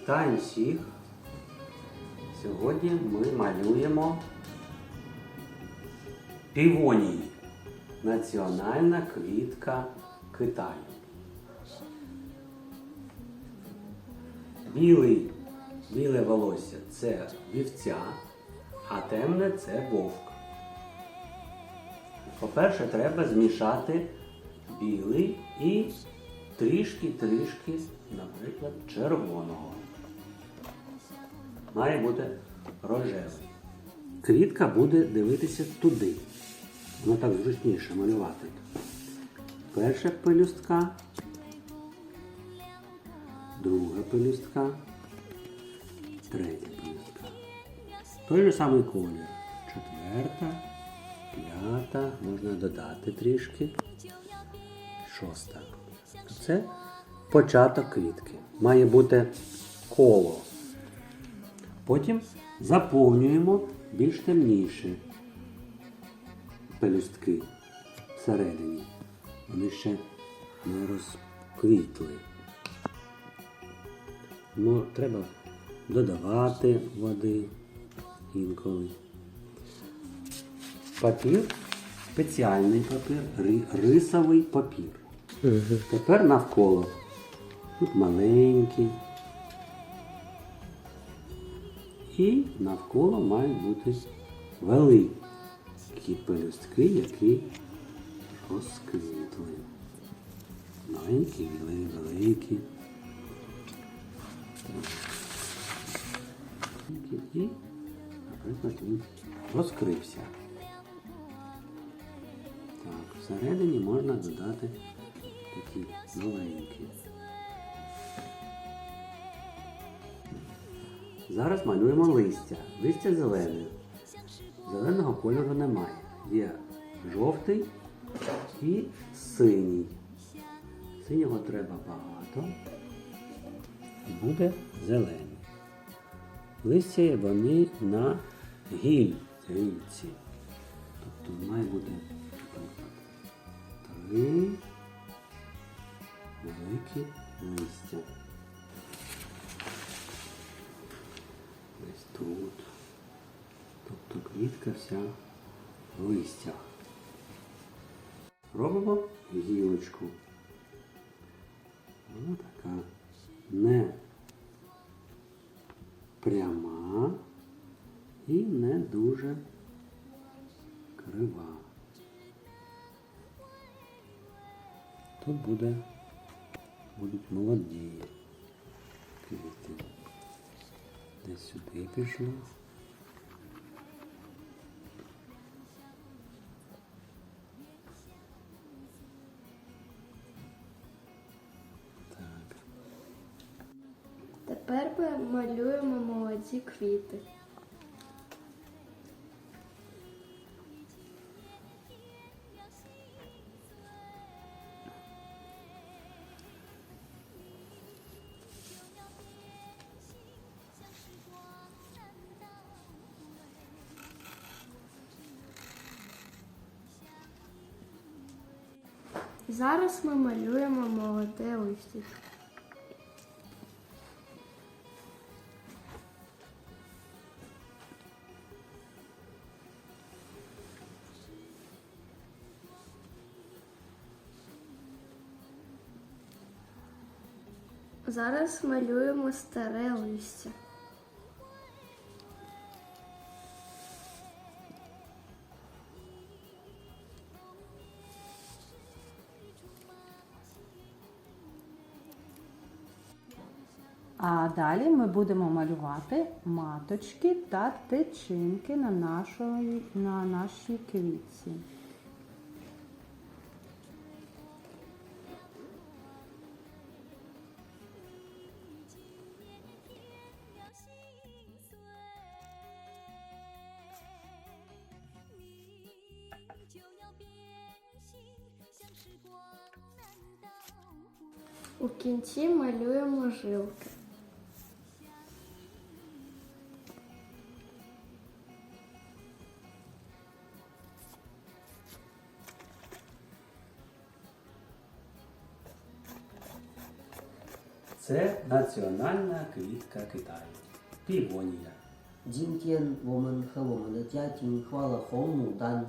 Вітаю всіх! Сьогодні ми малюємо півонії. Національна квітка Китаю. Білий, біле волосся це вівця, а темне це вовк. По-перше, треба змішати білий і трішки-трішки, наприклад, червоного. Має бути рожевий. Квітка буде дивитися туди. Воно так зручніше малювати. Перша пелюстка, друга пелюстка, третя пелюстка. Той же самий колір. Четверта, п'ята, можна додати трішки. Шоста. Це початок квітки. Має бути коло. Потім заповнюємо більш темніше пелюстки всередині. Вони ще не розквітли. Ну, треба додавати води інколи. Папір, спеціальний папір, ри- рисовий папір. Тепер навколо. Тут маленький. І навколо мають бути великі пелюстки, які розквітли. Маленькі, вели- великі. І, наприклад, він розкрився. Так, всередині можна додати такі маленькі. Зараз малюємо листя. Листя зелене. Зеленого кольору немає. Є жовтий і синій. Синього треба багато. І буде зелений. Листя вони на гіль, гільці. Тобто має бути три великі листя. Тут. Тобто квітка вся в листях. Робимо гілочку. Вона така не пряма і не дуже крива. Тут буде, будуть молоді квіти. Десь сюди пішло. Тепер ми малюємо молоді квіти. Зараз ми малюємо молоде листя. Зараз малюємо старе листя. А далі ми будемо малювати маточки та тичинки на, нашої, на нашій квітці. У кінці малюємо жилки. Це Це національна квітка Китаю. Півонія. 今天我们和我们的家庭画了红牡丹。